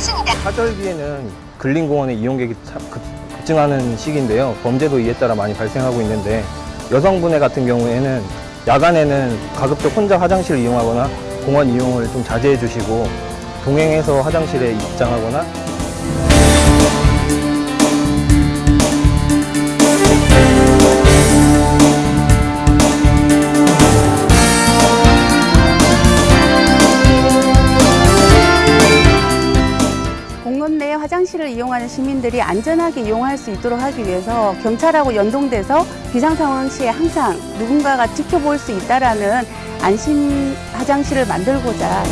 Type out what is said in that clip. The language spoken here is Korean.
출동했습니다. 하절기에는 근린공원의 이용객이 차- 급- 급증하는 시기인데요. 범죄도 이에 따라 많이 발생하고 있는데 여성분의 같은 경우에는 야간에는 가급적 혼자 화장실을 이용하거나 공원 이용을 좀 자제해 주시고 동행해서 화장실에 입장하거나 화장실을 이용하는 시민들이 안전하게 이용할 수 있도록 하기 위해서 경찰하고 연동돼서 비상 상황 시에 항상 누군가가 지켜볼 수 있다라는 안심 화장실을 만들고자